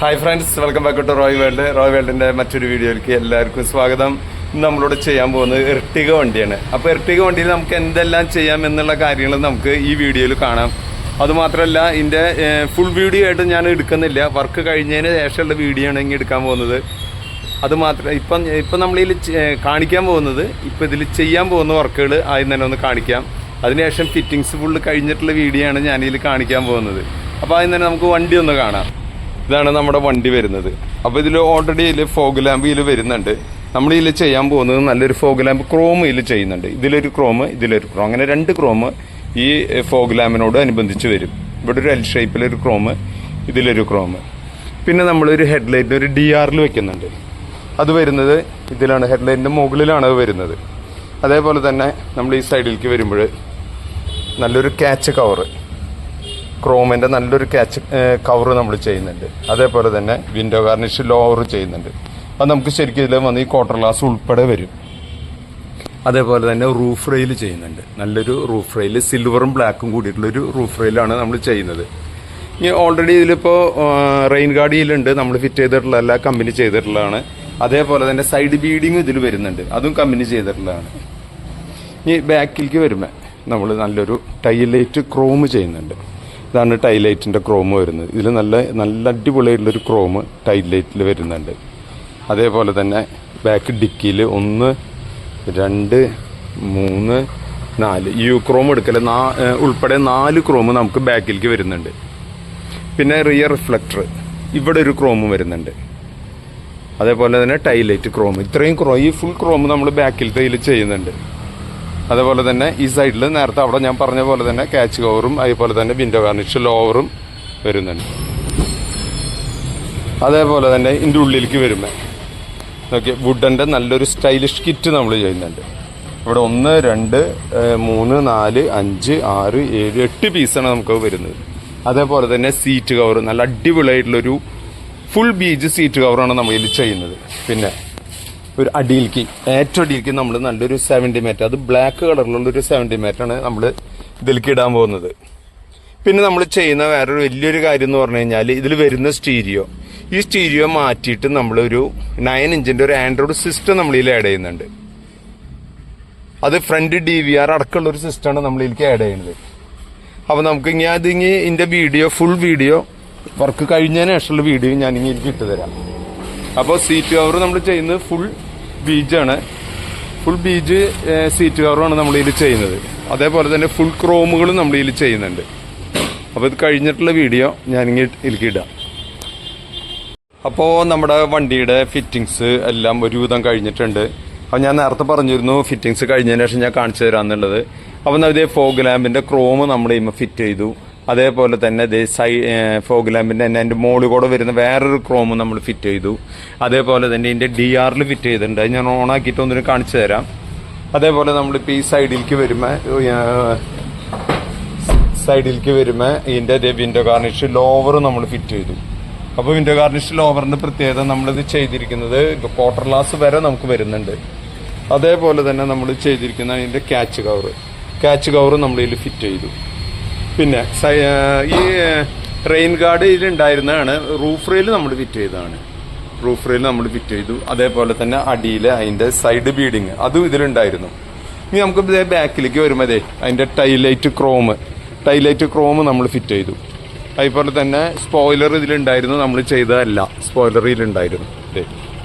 Hi friends welcome back to Roy world Roy വേൾഡിന്റെ മറ്റൊരു വീഡിയോയിലേക്ക് എല്ലാവർക്കും സ്വാഗതം. ഇന്ന് നമ്മളോട് ചെയ്യാൻ പോകുന്നത് എർട്ടിക വണ്ടിയാണ്. അപ്പോൾ എർട്ടിക വണ്ടിയിൽ നമുക്ക് എന്തെല്ലാം ചെയ്യാം എന്നുള്ള കാര്യങ്ങൾ നമുക്ക് ഈ വീഡിയോയിൽ കാണാം. അതുമാത്രമല്ല ഇതിന്റെ ഫുൾ വീഡിയോ ആയിട്ട് ഞാൻ എടുക്കുന്നില്ല. വർക്ക് കഴിഞ്ഞതിന് ശേഷമുള്ള വീഡിയോ ആണ് എടുക്കാൻ പോകുന്നത്. അതുമാത്രം ഇപ്പം ഇപ്പം നമ്മളിതിൽ കാണിക്കാൻ പോകുന്നത് ഇപ്പോൾ ഇതിൽ ചെയ്യാൻ പോകുന്ന വർക്കുകൾ ആദ്യം തന്നെ ഒന്ന് കാണിക്കാം. അതിനുശേഷം ഫിറ്റിങ്സ് ഫുള്ള് കഴിഞ്ഞിട്ടുള്ള വീഡിയോ ആണ് ഞാനിതിൽ കാണിക്കാൻ പോകുന്നത്. അപ്പോൾ ആദ്യം തന്നെ നമുക്ക് വണ്ടി ഒന്ന് കാണാം. ഇതാണ് നമ്മുടെ വണ്ടി വരുന്നത്. അപ്പോൾ ഇതിൽ ഓൾറെഡി ഇതിൽ ഫോഗ് ലാമ്പ് ഇതിൽ വരുന്നുണ്ട്. നമ്മൾ ഇതിൽ ചെയ്യാൻ പോകുന്നത് നല്ലൊരു ഫോഗ് ലാമ്പ് ക്രോം ഇതിൽ ചെയ്യുന്നുണ്ട്. ഇതിലൊരു ക്രോം ഇതിലൊരു ക്രോം അങ്ങനെ രണ്ട് ക്രോം ഈ ഫോഗ് ലാമ്പിനോട് അനുബന്ധിച്ച് വരും. ഇവിടെ ഒരു എൽ ഷേപ്പിലൊരു ക്രോം ഇതിലൊരു ക്രോം പിന്നെ നമ്മളൊരു ഹെഡ്ലൈറ്റ് ഒരു ഡി ആറിൽ വെക്കുന്നുണ്ട്. അത് വരുന്നത് ഇതിലാണ്. ഹെഡ്ലൈറ്റിന്റെ മുകളിലാണ് അത് വരുന്നത്. അതേപോലെ തന്നെ നമ്മൾ ഈ സൈഡിലേക്ക് വരുമ്പോൾ നല്ലൊരു ക്യാച്ച് കവർ ക്രോമിന്റെ നല്ലൊരു ക്യാച്ച് കവർ നമ്മൾ ചെയ്യുന്നുണ്ട്. അതേപോലെ തന്നെ വിൻഡോ ഗാർണിഷ് ലോവർ ചെയ്യുന്നുണ്ട്. അത് നമുക്ക് ശരിക്കും ഇതിൽ വന്ന് ഈ ക്വാർട്ടർ ഗ്ലാസ് ഉൾപ്പെടെ വരും. അതേപോലെ തന്നെ റൂഫ് റെയിൽ ചെയ്യുന്നുണ്ട്. നല്ലൊരു റൂഫ് റെയിൽ സിൽവറും ബ്ലാക്കും കൂടിയിട്ടുള്ളൊരു റൂഫ് റെയിലാണ് നമ്മൾ ചെയ്യുന്നത്. ഇനി ഓൾറെഡി ഇതിലിപ്പോൾ റെയിൻ ഗാർഡിയിലുണ്ട്. നമ്മൾ ഫിറ്റ് ചെയ്തിട്ടുള്ള എല്ലാ കമ്പനി ചെയ്തിട്ടുള്ളതാണ്. അതേപോലെ തന്നെ സൈഡ് ബീഡിങ്ങും ഇതിൽ വരുന്നുണ്ട്. അതും കമ്പനി ചെയ്തിട്ടുള്ളതാണ്. ഇനി ബാക്കിലേക്ക് വരുമ്പോൾ നമ്മൾ നല്ലൊരു ടൈലൈറ്റ് ക്രോം ചെയ്യുന്നുണ്ട്. ഇതാണ് ടൈലൈറ്റിന്റെ ക്രോം വരുന്നത്. ഇതിൽ നല്ല നല്ല അടിപൊളിയായിട്ടുള്ളൊരു ക്രോം ടൈലൈറ്റിൽ വരുന്നുണ്ട്. അതേപോലെ തന്നെ ബാക്ക് ഡിക്കിയിൽ ഒന്ന് രണ്ട് മൂന്ന് നാല്. യു ക്രോം എടുക്കൽ നാ ഉൾപ്പെടെ നാല് ക്രോം നമുക്ക് ബാക്കിലേക്ക് വരുന്നുണ്ട്. പിന്നെ റിയർ റിഫ്ലക്ടർ ഇവിടെ ഒരു ക്രോം വരുന്നുണ്ട്. അതേപോലെ തന്നെ ടൈലൈറ്റ് ക്രോം ഇത്രയും ക്രോ ഈ ഫുൾ ക്രോം നമ്മൾ ബാക്കിലത്തെ ഇതിൽ ചെയ്യുന്നുണ്ട്. അതേപോലെ തന്നെ ഈ സൈഡിൽ നേരത്തെ അവിടെ ഞാൻ പറഞ്ഞ പോലെ തന്നെ ക്യാച്ച് കവറും അതുപോലെ തന്നെ വിൻഡോ ഗാർണിഷ് ലോവറും വരുന്നുണ്ട്. അതേപോലെ തന്നെ ഇതിന്റെ ഉള്ളിലേക്ക് വരുമ്പോൾ നോക്കി വുഡന്റെ നല്ലൊരു സ്റ്റൈലിഷ് കിറ്റ് നമ്മൾ ചെയ്യുന്നുണ്ട്. ഇവിടെ ഒന്ന് രണ്ട് മൂന്ന് നാല് അഞ്ച് ആറ് ഏഴ് എട്ട് പീസാണ് നമുക്ക് വരുന്നത്. അതേപോലെ തന്നെ സീറ്റ് കവർ നല്ല അടിപൊളിയായിട്ടുള്ളൊരു ഫുൾ ബീജ് സീറ്റ് കവറാണ് നമ്മൾ ഇതിൽ ചെയ്യുന്നത്. പിന്നെ ഒരു അടിയിലേക്ക് ഏറ്റവും അടിയിലേക്ക് നമ്മൾ നല്ലൊരു സെവന്റി മീറ്റർ അത് ബ്ലാക്ക് കളറിലുള്ള ഒരു സെവന്റി ആണ് നമ്മൾ ഇതിലേക്ക് ഇടാൻ പോകുന്നത്. പിന്നെ നമ്മൾ ചെയ്യുന്ന വേറൊരു വലിയൊരു കാര്യം എന്ന് പറഞ്ഞു കഴിഞ്ഞാൽ ഇതിൽ വരുന്ന സ്റ്റീരിയോ. ഈ സ്റ്റീരിയോ മാറ്റിയിട്ട് നമ്മളൊരു നയൻ ഇഞ്ചിന്റെ ഒരു ആൻഡ്രോയിഡ് സിസ്റ്റം നമ്മൾ ഇതിൽ ആഡ് ചെയ്യുന്നുണ്ട്. അത് ഫ്രണ്ട് ഡി വി ആർ അടക്കമുള്ള ഒരു സിസ്റ്റമാണ് നമ്മൾ ഇതിലേക്ക് ആഡ് ചെയ്യുന്നത്. അപ്പോൾ നമുക്ക് ഇനി അത് ഇനി ഇതിന്റെ വീഡിയോ ഫുൾ വീഡിയോ വർക്ക് കഴിഞ്ഞതിന് ശേഷമുള്ള വീഡിയോ ഞാനിങ്ങനെ ഇട്ടുതരാം അപ്പോൾ സീറ്റ് കവർ നമ്മൾ ചെയ്യുന്നത് ഫുൾ ബീജാണ് ഫുൾ ബീജ് സീറ്റ് കവറാണ് നമ്മൾ ഇതിൽ ചെയ്യുന്നത്. അതേപോലെ തന്നെ ഫുൾ ക്രോമുകളും നമ്മൾ ഇതിൽ ചെയ്യുന്നുണ്ട്. അപ്പോൾ ഇത് കഴിഞ്ഞിട്ടുള്ള വീഡിയോ ഞാനിങ്ങനെ ഇരിക്കിടാം അപ്പോൾ നമ്മുടെ വണ്ടിയുടെ ഫിറ്റിങ്സ് എല്ലാം ഒരുവിധം കഴിഞ്ഞിട്ടുണ്ട്. അപ്പോൾ ഞാൻ നേരത്തെ പറഞ്ഞിരുന്നു ഫിറ്റിങ്സ് കഴിഞ്ഞതിന് ശേഷം ഞാൻ കാണിച്ചു തരാമെന്നുള്ളത് അപ്പോൾ ഇതേ ഫോഗ് ലാമ്പിന്റെ ക്രോം നമ്മൾ ഇമ്മ ഫിറ്റ് ചെയ്തു. അതേപോലെ തന്നെ സൈ ഫോഗ് ലാമ്പിന്റെ തന്നെ അതിന്റെ മുകളിൽ കൂടെ വരുന്ന വേറൊരു ക്രോം നമ്മൾ ഫിറ്റ് ചെയ്തു. അതേപോലെ തന്നെ ഇതിന്റെ ഡി ആറിൽ ഫിറ്റ് ചെയ്തിട്ടുണ്ട്. അത് ഞാൻ ഓണാക്കിയിട്ട് ഒന്നിനും കാണിച്ചു തരാം. അതേപോലെ നമ്മൾ നമ്മളിപ്പോൾ ഈ സൈഡിലേക്ക് വരുമ്പോൾ സൈഡിലേക്ക് വരുമ്പോൾ ഇതിന്റെ വിൻഡോ കാർണിഷ് ലോവർ നമ്മൾ ഫിറ്റ് ചെയ്തു. അപ്പോൾ വിൻഡോ ഗാർണിഷ് ലോവറിന്റെ പ്രത്യേകത നമ്മളിത് ചെയ്തിരിക്കുന്നത് ക്വാർട്ടർ ഗ്ലാസ് വരെ നമുക്ക് വരുന്നുണ്ട്. അതേപോലെ തന്നെ നമ്മൾ ചെയ്തിരിക്കുന്ന അതിന്റെ ക്യാച്ച് കവർ ക്യാച്ച് കവർ നമ്മളിതിൽ ഫിറ്റ് ചെയ്തു. പിന്നെ ഈ റെയിൻ ഗാർഡ് ഇതിലുണ്ടായിരുന്നതാണ്. റൂഫ് റെയിൽ നമ്മൾ ഫിറ്റ് ചെയ്തതാണ്. റൂഫ് റെയിൽ നമ്മൾ ഫിറ്റ് ചെയ്തു. അതേപോലെ തന്നെ അടിയിലെ അതിന്റെ സൈഡ് ബീഡിങ് അതും ഇതിലുണ്ടായിരുന്നു. ഇനി നമുക്ക് ഇതേ ബാക്കിലേക്ക് വരുമ്പോൾ അതിന്റെ ടൈലൈറ്റ് ക്രോം ടൈലൈറ്റ് ക്രോം നമ്മൾ ഫിറ്റ് ചെയ്തു. അതുപോലെ തന്നെ സ്പോയിലർ ഇതിലുണ്ടായിരുന്നു നമ്മൾ ചെയ്തതല്ല. സ്പോയിലർ ഇതിലുണ്ടായിരുന്നു.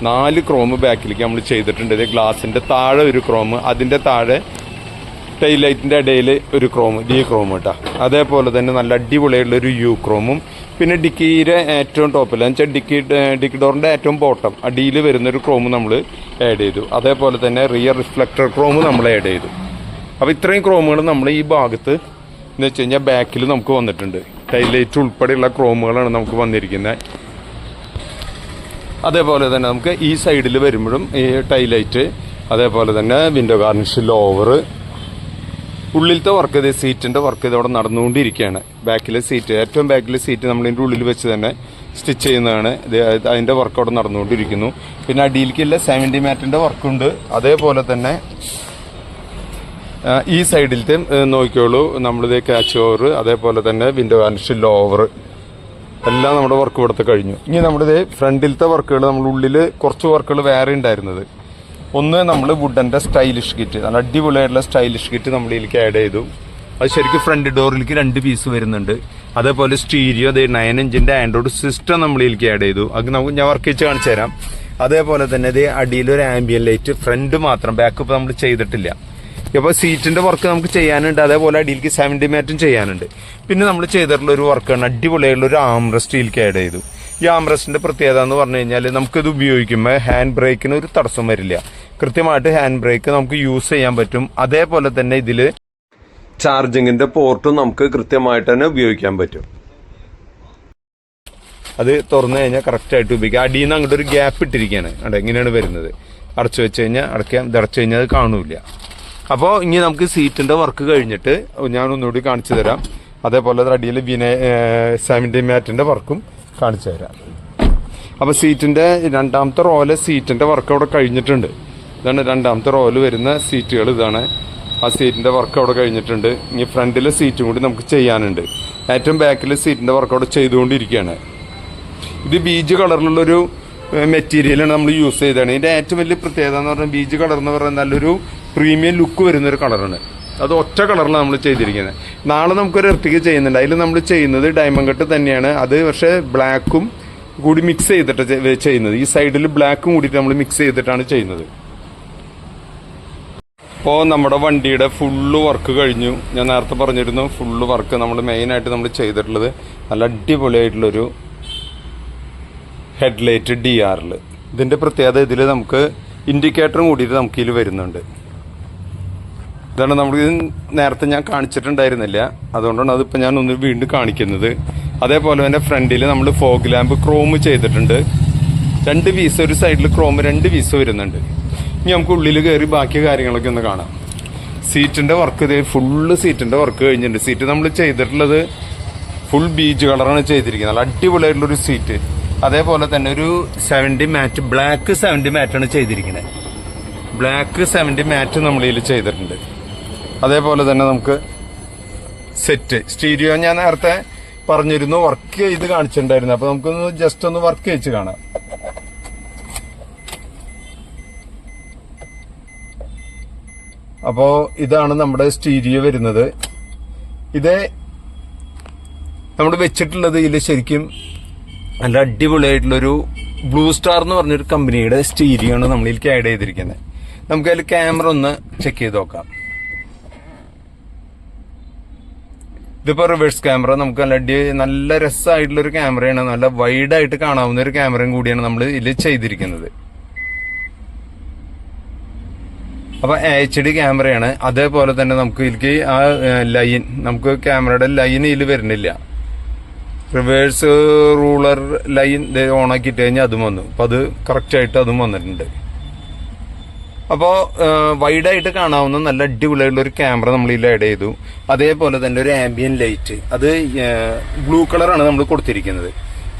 നാല് ക്രോം ബാക്കിലേക്ക് നമ്മൾ ചെയ്തിട്ടുണ്ട്. ഗ്ലാസിന്റെ താഴെ ഒരു ക്രോം അതിന്റെ താഴെ ടൈലൈറ്റിന്റെ ഇടയിൽ ഒരു ക്രോം ഡി ക്രോം കേട്ടോ. അതേപോലെ തന്നെ നല്ല അടിപൊളിയായിട്ടുള്ള ഒരു യു ക്രോമും പിന്നെ ഡിക്കിയുടെ ഏറ്റവും ടോപ്പിൽ എന്ന് വെച്ചാൽ ഡിക്കി ഡിക്കി ഡോറിന്റെ ഏറ്റവും ബോട്ടം അടിയിൽ വരുന്നൊരു ക്രോം നമ്മൾ ആഡ് ചെയ്തു. അതേപോലെ തന്നെ റിയർ റിഫ്ലക്ടർ ക്രോം നമ്മൾ ആഡ് ചെയ്തു. അപ്പോൾ ഇത്രയും ക്രോമുകൾ നമ്മൾ ഈ ഭാഗത്ത് എന്ന് വെച്ച് കഴിഞ്ഞാൽ ബാക്കിൽ നമുക്ക് വന്നിട്ടുണ്ട്. ടൈലൈറ്റ് ഉൾപ്പെടെയുള്ള ക്രോമുകളാണ് നമുക്ക് വന്നിരിക്കുന്നത്. അതേപോലെ തന്നെ നമുക്ക് ഈ സൈഡിൽ വരുമ്പോഴും ഈ ടൈലൈറ്റ് അതേപോലെ തന്നെ വിൻഡോ ഗാർണിഷ് ലോവർ ഉള്ളിലത്തെ വർക്ക് ഇത് സീറ്റിന്റെ വർക്ക് ഇതവിടെ നടന്നുകൊണ്ടിരിക്കുകയാണ്. ബാക്കിലെ സീറ്റ് ഏറ്റവും ബാക്കിലെ സീറ്റ് നമ്മൾ ഇതിന്റെ ഉള്ളിൽ വെച്ച് തന്നെ സ്റ്റിച്ച് ചെയ്യുന്നതാണ്. ഇത് അതിന്റെ വർക്ക് അവിടെ നടന്നുകൊണ്ടിരിക്കുന്നു. പിന്നെ അടിയിലേക്കുള്ള സെവന്റി മാറ്റിന്റെ വർക്കുണ്ട് അതേപോലെ തന്നെ ഈ സൈഡിലത്തെ നോക്കിയോളൂ നമ്മളിത് ക്യാച്ച് ഓവർ അതേപോലെ തന്നെ വിൻഡോ ഗാർണിഷ് ഓവർ എല്ലാം നമ്മുടെ വർക്ക് ഇവിടുത്തെ കഴിഞ്ഞു. ഇനി നമ്മുടെ ഇത് ഫ്രണ്ടിലത്തെ വർക്കുകൾ നമ്മുടെ ഉള്ളിൽ കുറച്ച് വർക്കുകൾ വേറെ ഉണ്ടായിരുന്നത്. ഒന്ന് നമ്മൾ വുഡന്റെ സ്റ്റൈലിഷ് കിറ്റ് നല്ല അടിപൊളിയായിട്ടുള്ള സ്റ്റൈലിഷ് കിറ്റ് നമ്മൾ ഇതിലേക്ക് ആഡ് ചെയ്തു. അത് ശരിക്കും ഫ്രണ്ട് ഡോറിലേക്ക് രണ്ട് പീസ് വരുന്നുണ്ട്. അതേപോലെ സ്റ്റീരിയോ അതേ നയൻ ഇഞ്ചിന്റെ ആൻഡ്രോയിഡ് സിസ്റ്റം നമ്മൾ ഇതിലേക്ക് ആഡ് ചെയ്തു. അത് നമുക്ക് ഞാൻ വർക്ക് വെച്ച് കാണിച്ചു തരാം. അതേപോലെ തന്നെ ഇത് അടിയിലൊരു ആംബിയൻ ലൈറ്റ് ഫ്രണ്ട് മാത്രം ബാക്ക് ഇപ്പോൾ നമ്മൾ ചെയ്തിട്ടില്ല. ഇപ്പൊ സീറ്റിന്റെ വർക്ക് നമുക്ക് ചെയ്യാനുണ്ട്. അതേപോലെ അടിയിലേക്ക് സെവന്റി മാറ്റും ചെയ്യാനുണ്ട്. പിന്നെ നമ്മൾ ചെയ്തിട്ടുള്ള ഒരു വർക്കാണ് അടിപൊളിയായിട്ടുള്ള ഒരു ആംറസ്റ്റ് ഇതിലേക്ക് ആഡ് ചെയ്തു. ഈ ആംബ്രസിന്റെ പ്രത്യേകത എന്ന് പറഞ്ഞു കഴിഞ്ഞാൽ നമുക്കിത് ഉപയോഗിക്കുമ്പോൾ ഹാൻഡ് ബ്രേക്കിന് ഒരു തടസ്സം വരില്ല. കൃത്യമായിട്ട് ഹാൻഡ് ബ്രേക്ക് നമുക്ക് യൂസ് ചെയ്യാൻ പറ്റും. അതേപോലെ തന്നെ ഇതിൽ ചാർജിങ്ങിന്റെ പോർട്ടും നമുക്ക് കൃത്യമായിട്ട് തന്നെ ഉപയോഗിക്കാൻ പറ്റും. അത് തുറന്നു കഴിഞ്ഞാൽ കറക്റ്റായിട്ട് ഉപയോഗിക്കാം. അടിയിൽ നിന്ന് അങ്ങോട്ട് ഒരു ഗ്യാപ്പ് ഇട്ടിരിക്കുകയാണ്. അവിടെ എങ്ങനെയാണ് വരുന്നത്. അടച്ചു വെച്ച് കഴിഞ്ഞാൽ അടയ്ക്കാം അടച്ചു കഴിഞ്ഞാൽ അത് കാണൂല അപ്പോൾ ഇനി നമുക്ക് സീറ്റിന്റെ വർക്ക് കഴിഞ്ഞിട്ട് ഞാൻ ഒന്നുകൂടി കാണിച്ചു തരാം. അതേപോലെ അടിയിൽ വിനയ സെവന്റി മാറ്റിന്റെ വർക്കും കാണിച്ചു തരാം. അപ്പോൾ സീറ്റിന്റെ രണ്ടാമത്തെ റോയിലെ സീറ്റിന്റെ വർക്ക് അവിടെ കഴിഞ്ഞിട്ടുണ്ട്. ഇതാണ് രണ്ടാമത്തെ റോയിൽ വരുന്ന സീറ്റുകൾ ഇതാണ്. ആ സീറ്റിന്റെ വർക്ക് അവിടെ കഴിഞ്ഞിട്ടുണ്ട്. ഇനി ഫ്രണ്ടിലെ സീറ്റും കൂടി നമുക്ക് ചെയ്യാനുണ്ട്. ഏറ്റവും ബാക്കിലെ സീറ്റിന്റെ വർക്ക് അവിടെ ചെയ്തുകൊണ്ടിരിക്കുകയാണ്. ഇത് ബീജ് കളറിലുള്ളൊരു മെറ്റീരിയലാണ് നമ്മൾ യൂസ് ചെയ്തതാണ്. ഇതിന്റെ ഏറ്റവും വലിയ പ്രത്യേകത എന്ന് പറഞ്ഞാൽ ബീജ് കളർ എന്ന് പറഞ്ഞാൽ നല്ലൊരു പ്രീമിയം ലുക്ക് വരുന്നൊരു കളറാണ് അത് ഒറ്റ കളറിലാണ് നമ്മൾ ചെയ്തിരിക്കുന്നത്. നാളെ നമുക്കൊരു എർട്ടിക്ക് ചെയ്യുന്നുണ്ട്. അതിൽ നമ്മൾ ചെയ്യുന്നത് ഡയമണ്ട് കട്ട് തന്നെയാണ്. അത് പക്ഷേ ബ്ലാക്കും കൂടി മിക്സ് ചെയ്തിട്ട് ചെയ്യുന്നത്. ഈ സൈഡിൽ ബ്ലാക്കും കൂടിയിട്ട് നമ്മൾ മിക്സ് ചെയ്തിട്ടാണ് ചെയ്യുന്നത്. ഇപ്പോൾ നമ്മുടെ വണ്ടിയുടെ ഫുള്ള് വർക്ക് കഴിഞ്ഞു. ഞാൻ നേരത്തെ പറഞ്ഞിരുന്നു ഫുള്ള് വർക്ക് നമ്മൾ മെയിനായിട്ട് നമ്മൾ ചെയ്തിട്ടുള്ളത് നല്ല അടിപൊളിയായിട്ടുള്ളൊരു ഹെഡ്ലൈറ്റ് ഡി ആറിൽ ഇതിന്റെ പ്രത്യേകത ഇതിൽ നമുക്ക് ഇൻഡിക്കേറ്ററും കൂടിയിട്ട് നമുക്കിതിൽ വരുന്നുണ്ട്. ഇതാണ് നമ്മൾ നേരത്തെ ഞാൻ കാണിച്ചിട്ടുണ്ടായിരുന്നില്ല. അതുകൊണ്ടാണ് അതിപ്പോൾ ഞാൻ ഒന്ന് വീണ്ടും കാണിക്കുന്നത്. അതേപോലെ തന്നെ ഫ്രണ്ടിൽ നമ്മൾ ഫോഗ് ലാമ്പ് ക്രോം ചെയ്തിട്ടുണ്ട്. രണ്ട് പീസ് ഒരു സൈഡിൽ ക്രോം രണ്ട് പീസ് വരുന്നുണ്ട്. ഇനി നമുക്ക് ഉള്ളിൽ കയറി ബാക്കി കാര്യങ്ങളൊക്കെ ഒന്ന് കാണാം. സീറ്റിന്റെ വർക്ക് ഇത് ഫുള്ള് സീറ്റിന്റെ വർക്ക് കഴിഞ്ഞിട്ടുണ്ട്. സീറ്റ് നമ്മൾ ചെയ്തിട്ടുള്ളത് ഫുൾ ബീച്ച് കളറാണ് ചെയ്തിരിക്കുന്നത്. നല്ല അടിപൊളിയായിട്ടുള്ളൊരു സീറ്റ് അതേപോലെ തന്നെ ഒരു സെവന്റി മാറ്റ് ബ്ലാക്ക് സെവന്റി മാറ്റാണ് ചെയ്തിരിക്കുന്നത്. ബ്ലാക്ക് സെവന്റി മാറ്റ് നമ്മളിതിൽ ചെയ്തിട്ടുണ്ട്. അതേപോലെ തന്നെ നമുക്ക് സെറ്റ്. സ്റ്റീരിയോ ഞാൻ നേരത്തെ പറഞ്ഞിരുന്നു വർക്ക് ചെയ്ത് കാണിച്ചിട്ടുണ്ടായിരുന്നു. അപ്പൊ നമുക്കൊന്ന് ജസ്റ്റ് ഒന്ന് വർക്ക് ചെയ്ച്ച് കാണാം. അപ്പോ ഇതാണ് നമ്മുടെ സ്റ്റീരിയോ വരുന്നത്. ഇത് നമ്മൾ വെച്ചിട്ടുള്ളത് ഇതിൽ ശരിക്കും നല്ല അടിപൊളിയായിട്ടുള്ളൊരു ബ്ലൂ സ്റ്റാർ എന്ന് പറഞ്ഞൊരു കമ്പനിയുടെ സ്റ്റീരിയോ ആണ് നമ്മളിലേക്ക് ആഡ് ചെയ്തിരിക്കുന്നത്. നമുക്ക് അതിൽ ക്യാമറ ഒന്ന് ചെക്ക് ചെയ്ത് നോക്കാം. ഇതിപ്പോ റിവേഴ്സ് ക്യാമറ നമുക്ക് നല്ല അടി നല്ല രസമായിട്ടുള്ള ഒരു ക്യാമറയാണ് നല്ല വൈഡ് ആയിട്ട് കാണാവുന്ന ഒരു ക്യാമറയും കൂടിയാണ് നമ്മൾ ഇതിൽ ചെയ്തിരിക്കുന്നത്. അപ്പൊ എച്ച് ഡി ക്യാമറയാണ് അതേപോലെ തന്നെ നമുക്ക് ഇതിലേക്ക് ആ ലൈൻ നമുക്ക് ക്യാമറയുടെ ലൈൻ ഇതിൽ വരുന്നില്ല. റിവേഴ്സ് റൂളർ ലൈൻ ഓൺ ആക്കിയിട്ട് കഴിഞ്ഞാൽ അതും വന്നു. അപ്പൊ അത് കറക്റ്റ് ആയിട്ട് അതും വന്നിട്ടുണ്ട്. അപ്പോൾ വൈഡായിട്ട് കാണാവുന്ന നല്ല അടിപൊളിയായിട്ടുള്ള ഒരു ക്യാമറ നമ്മൾ ഇതിൽ ആഡ് ചെയ്തു. അതേപോലെ തന്നെ ഒരു ആംബിയൻ ലൈറ്റ് അത് ബ്ലൂ കളറാണ് നമ്മൾ കൊടുത്തിരിക്കുന്നത്.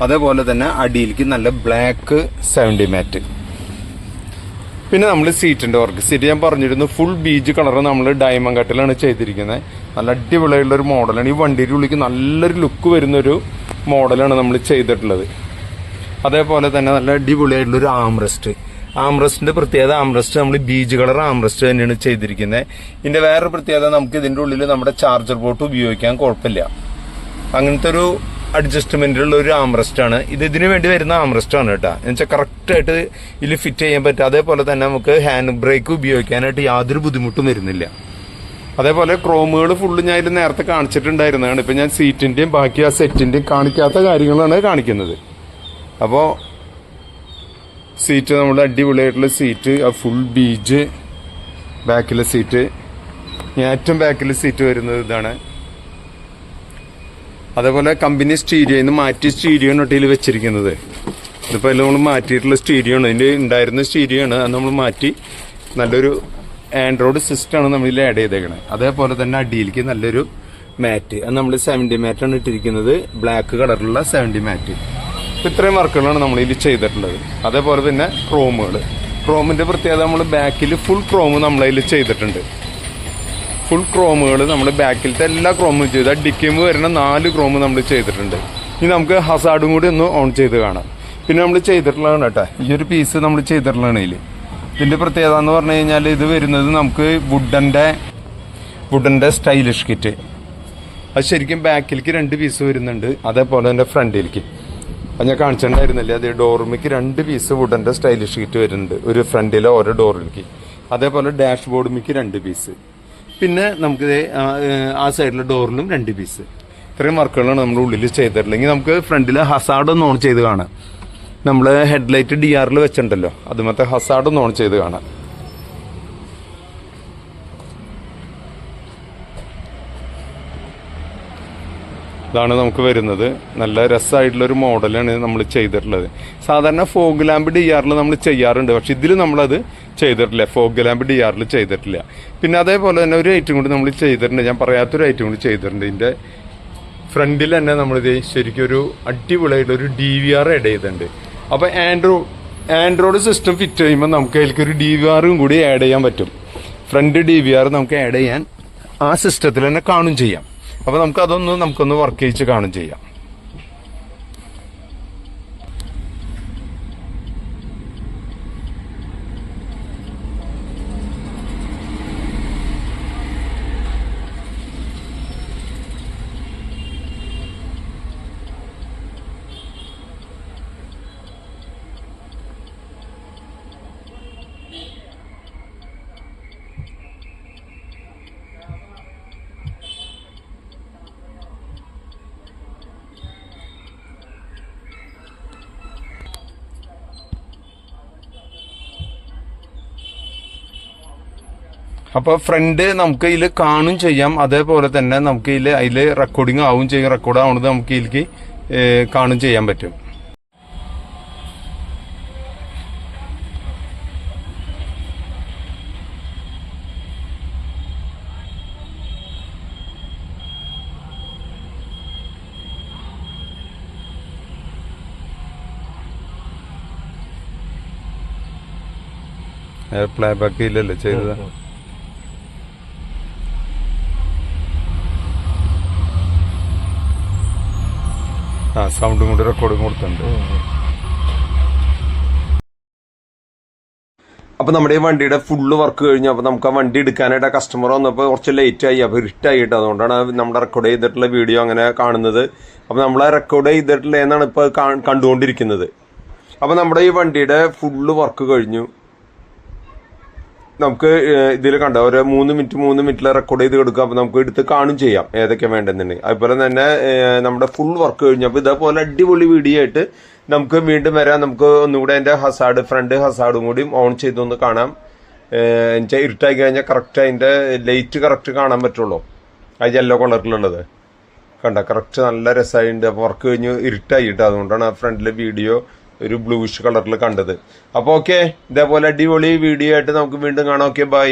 അതേപോലെ തന്നെ അടിയിലേക്ക് നല്ല ബ്ലാക്ക് സെവന്റി മാറ്റ് പിന്നെ നമ്മൾ സീറ്റിന്റെ വർക്ക് സീറ്റ് ഞാൻ പറഞ്ഞിരുന്നു ഫുൾ ബീജ് കളർ നമ്മൾ ഡയമണ്ട് കട്ടിലാണ് ചെയ്തിരിക്കുന്നത് നല്ല അടിപൊളിയായിട്ടുള്ള ഒരു മോഡലാണ് ഈ വണ്ടിയുടെ ഉള്ളിലേക്ക് നല്ലൊരു ലുക്ക് വരുന്നൊരു മോഡലാണ് നമ്മൾ ചെയ്തിട്ടുള്ളത്. അതേപോലെ തന്നെ നല്ല അടിപൊളിയായിട്ടുള്ളൊരു ആംറസ്റ്റ് ആംറസ്റ്റിന്റെ പ്രത്യേകത ആംറസ്റ്റ് നമ്മൾ ബീജ് കളർ ആംറസ്റ്റ് തന്നെയാണ് ചെയ്തിരിക്കുന്നത് ഇതിന്റെ വേറൊരു പ്രത്യേകത നമുക്ക് ഇതിന്റെ ഉള്ളിൽ നമ്മുടെ ചാർജർ ബോട്ട് ഉപയോഗിക്കാൻ കുഴപ്പമില്ല. അങ്ങനത്തെ ഒരു അഡ്ജസ്റ്റ്മെന്റിലുള്ള ഒരു ആംറസ്റ്റ് ആണ് ഇത് ഇതിനു വേണ്ടി വരുന്ന ആംറസ്റ്റ് ആണ് കേട്ടോ. എന്നുവെച്ചാൽ കറക്റ്റ് ആയിട്ട് ഇതിൽ ഫിറ്റ് ചെയ്യാൻ പറ്റും. അതേപോലെ തന്നെ നമുക്ക് ഹാൻഡ് ബ്രേക്ക് ഉപയോഗിക്കാനായിട്ട് യാതൊരു ബുദ്ധിമുട്ടും വരുന്നില്ല. അതേപോലെ ക്രോമുകൾ ഫുള്ള് ഞാൻ ഇതിൽ നേരത്തെ കാണിച്ചിട്ടുണ്ടായിരുന്നതാണ്. ഇപ്പം ഞാൻ സീറ്റിന്റെയും ബാക്കി ആ സെറ്റിന്റെയും കാണിക്കാത്ത കാര്യങ്ങളാണ് കാണിക്കുന്നത്. അപ്പോൾ സീറ്റ് നമ്മൾ അടിപൊളിയായിട്ടുള്ള സീറ്റ് ആ ഫുൾ ബീജ് ബാക്കിലെ സീറ്റ് ഏറ്റവും ബാക്കിലെ സീറ്റ് വരുന്നത് ഇതാണ്. അതേപോലെ കമ്പനി സ്റ്റീരിയോ നിന്ന് മാറ്റി സ്റ്റീരിയോ നൊട്ടിയിൽ വെച്ചിരിക്കുന്നത്. ഇതിപ്പോൾ എല്ലാം നമ്മൾ മാറ്റിയിട്ടുള്ള സ്റ്റീരിയോ ആണ്. ഇതിന്റെ ഉണ്ടായിരുന്ന സ്റ്റീരിയോ ആണ്. അത് നമ്മൾ മാറ്റി നല്ലൊരു ആൻഡ്രോയിഡ് സിസ്റ്റമാണ് ഇതിൽ ആഡ് ചെയ്തേക്കണത് അതേപോലെ തന്നെ അടിയിലേക്ക് നല്ലൊരു മാറ്റ് അത് നമ്മൾ സെവന്റി മാറ്റാണ് ഇട്ടിരിക്കുന്നത്. ബ്ലാക്ക് കളറിലുള്ള സെവന്റി മാറ്റ് ഇത്രയും വർക്കുകളാണ് നമ്മൾ ഇതിൽ ചെയ്തിട്ടുള്ളത്. അതേപോലെ തന്നെ ക്രോമുകൾ ക്രോമിന്റെ പ്രത്യേകത നമ്മൾ ബാക്കിൽ ഫുൾ ക്രോം നമ്മൾ അതിൽ ചെയ്തിട്ടുണ്ട്. ഫുൾ ക്രോമുകൾ നമ്മൾ ബാക്കിലത്തെ എല്ലാ ക്രോമും ചെയ്ത്. ആ ഡിക്കിമ്പ് വരുന്ന നാല് ക്രോമ് നമ്മൾ ചെയ്തിട്ടുണ്ട്. ഇനി നമുക്ക് ഹസാഡും കൂടി ഒന്ന് ഓൺ ചെയ്ത് കാണാം. പിന്നെ നമ്മൾ ചെയ്തിട്ടുള്ളതാണ് കേട്ടോ. ഈ ഒരു പീസ് നമ്മൾ ചെയ്തിട്ടുള്ളതാണ് ഇതിൽ ഇതിന്റെ പ്രത്യേകത എന്ന് പറഞ്ഞു കഴിഞ്ഞാൽ ഇത് വരുന്നത് നമുക്ക് വുഡന്റെ വുഡന്റെ സ്റ്റൈലിഷ് കിറ്റ് അത് ശരിക്കും ബാക്കിലേക്ക് രണ്ട് പീസ് വരുന്നുണ്ട്. അതേപോലെ തന്നെ ഫ്രണ്ടിലേക്ക് അത് ഞാൻ കാണിച്ചിട്ടുണ്ടായിരുന്നില്ലേ? അത് ഡോർമിക്ക് രണ്ട് പീസ് വുഡന്റെ സ്റ്റൈലിഷ് ഷീറ്റ് വരുന്നുണ്ട്. ഒരു ഫ്രണ്ടിലെ ഓരോ ഡോറിലേക്ക്. അതേപോലെ ഡാഷ് ബോർഡുമിക്ക് രണ്ട് പീസ് പിന്നെ നമുക്ക് ആ, സൈഡിലെ ഡോറിലും രണ്ട് പീസ് ഇത്രയും വർക്കുകളാണ് നമ്മുടെ ഉള്ളിൽ ചെയ്തിട്ടില്ലെങ്കിൽ നമുക്ക് ഫ്രണ്ടിൽ ഹസാർഡ് ഒന്ന് ഓൺ ചെയ്ത് കാണാം. നമ്മൾ ഹെഡ്ലൈറ്റ് ഡി ആറിൽ വെച്ചിട്ടുണ്ടല്ലോ. അതുമത്തെ ഹസാഡൊന്ന് ഓൺ ചെയ്ത് കാണാം. ഇതാണ് നമുക്ക് വരുന്നത്. നല്ല രസമായിട്ടുള്ളൊരു മോഡലാണ് നമ്മൾ ചെയ്തിട്ടുള്ളത്. സാധാരണ ഫോഗ് ലാമ്പ് ഡി ആറിൽ നമ്മൾ ചെയ്യാറുണ്ട്. പക്ഷെ ഇതിൽ നമ്മളത് ചെയ്തിട്ടില്ല. ഫോഗ് ലാമ്പ് ഡി ആറിൽ ചെയ്തിട്ടില്ല. പിന്നെ അതേപോലെ തന്നെ ഒരു ഐറ്റം കൂടി നമ്മൾ ചെയ്തിട്ടുണ്ട്. ഞാൻ പറയാത്തൊരു ഐറ്റം കൂടി ചെയ്തിട്ടുണ്ട്. ഇതിന്റെ ഫ്രണ്ടിൽ തന്നെ നമ്മളിത് ശരിക്കും ഒരു അടിപൊളിയായിട്ടൊരു ഡി വി ആർ ആഡ് ചെയ്തിട്ടുണ്ട്. അപ്പോൾ ആൻഡ്രോ ആൻഡ്രോയിഡ് സിസ്റ്റം ഫിറ്റ് ചെയ്യുമ്പോൾ നമുക്ക് അതിലേക്ക് ഒരു ഡി വി ആറും കൂടി ആഡ് ചെയ്യാൻ പറ്റും. ഫ്രണ്ട് ഡി വി ആർ നമുക്ക് ആഡ് ചെയ്യാൻ ആ സിസ്റ്റത്തിൽ തന്നെ കാണും ചെയ്യാം. അപ്പോൾ നമുക്ക് അതൊന്ന് നമുക്കൊന്ന് വർക്ക് ചെയ്ത് കാണും ചെയ്യാം. അപ്പോൾ ഫ്രണ്ട് നമുക്ക് ഇതിൽ കാണും ചെയ്യാം. അതേപോലെ തന്നെ നമുക്ക് ഇതിൽ അതിൽ റെക്കോർഡിംഗ് ആവും ചെയ്യും. റെക്കോർഡ് ആവുന്നത് നമുക്ക് ഇതിലേക്ക് കാണും ചെയ്യാൻ പറ്റും. പ്ലേ ബാക്ക് ഇല്ലല്ലോ ചെയ്തത്. സൗണ്ടും കൂടി റെക്കോർഡും കൊടുത്തിട്ടുണ്ട്. അപ്പൊ നമ്മുടെ വണ്ടിയുടെ ഫുള്ള് വർക്ക് കഴിഞ്ഞു. അപ്പൊ നമുക്ക് ആ വണ്ടി എടുക്കാനായിട്ട് കസ്റ്റമർ വന്നപ്പോൾ കുറച്ച് ലേറ്റ് ആയി. അപ്പൊ ആയിട്ട്. അതുകൊണ്ടാണ് നമ്മുടെ റെക്കോർഡ് ചെയ്തിട്ടുള്ള വീഡിയോ അങ്ങനെ കാണുന്നത്. അപ്പൊ നമ്മളെ റെക്കോർഡ് ചെയ്തിട്ടുള്ള എന്നാണ് ഇപ്പൊ കണ്ടുകൊണ്ടിരിക്കുന്നത്. അപ്പൊ നമ്മുടെ ഈ വണ്ടിയുടെ ഫുള്ള് വർക്ക് കഴിഞ്ഞു. നമുക്ക് ഇതിൽ കണ്ട ഒരു മൂന്ന് മിനിറ്റ് മൂന്ന് മിനിറ്റിൽ റെക്കോർഡ് ചെയ്ത് കൊടുക്കുക. അപ്പൊ നമുക്ക് എടുത്ത് കാണും ചെയ്യാം ഏതൊക്കെ വേണ്ടെന്നുണ്ടെങ്കിൽ. അതുപോലെ തന്നെ നമ്മുടെ ഫുൾ വർക്ക് കഴിഞ്ഞപ്പോൾ ഇതേപോലെ അടിപൊളി വീഡിയോ ആയിട്ട് നമുക്ക് വീണ്ടും വരാം. നമുക്ക് ഒന്നുകൂടെ അതിന്റെ ഹസാഡ് ഫ്രണ്ട് ഹസാഡും കൂടി ഓൺ ചെയ്തൊന്ന് കാണാം. എന്നുവെച്ചാൽ ഇരുട്ടായി കഴിഞ്ഞാൽ കറക്റ്റ് അതിന്റെ ലൈറ്റ് കറക്റ്റ് കാണാൻ പറ്റുള്ളൂ. ആ യെല്ലോ കളറിലുള്ളത് കണ്ട കറക്റ്റ് നല്ല രസമായിട്ടുണ്ട് അപ്പോൾ വർക്ക് കഴിഞ്ഞ് ഇരുട്ടായിട്ട് അതുകൊണ്ടാണ് ആ ഫ്രണ്ടിലെ വീഡിയോ ഒരു ബ്ലൂഷ് കളറിൽ കണ്ടത്. അപ്പോൾ ഓക്കെ ഇതേപോലെ അടിപൊളി വീഡിയോ ആയിട്ട് നമുക്ക് വീണ്ടും കാണാം. Okay bye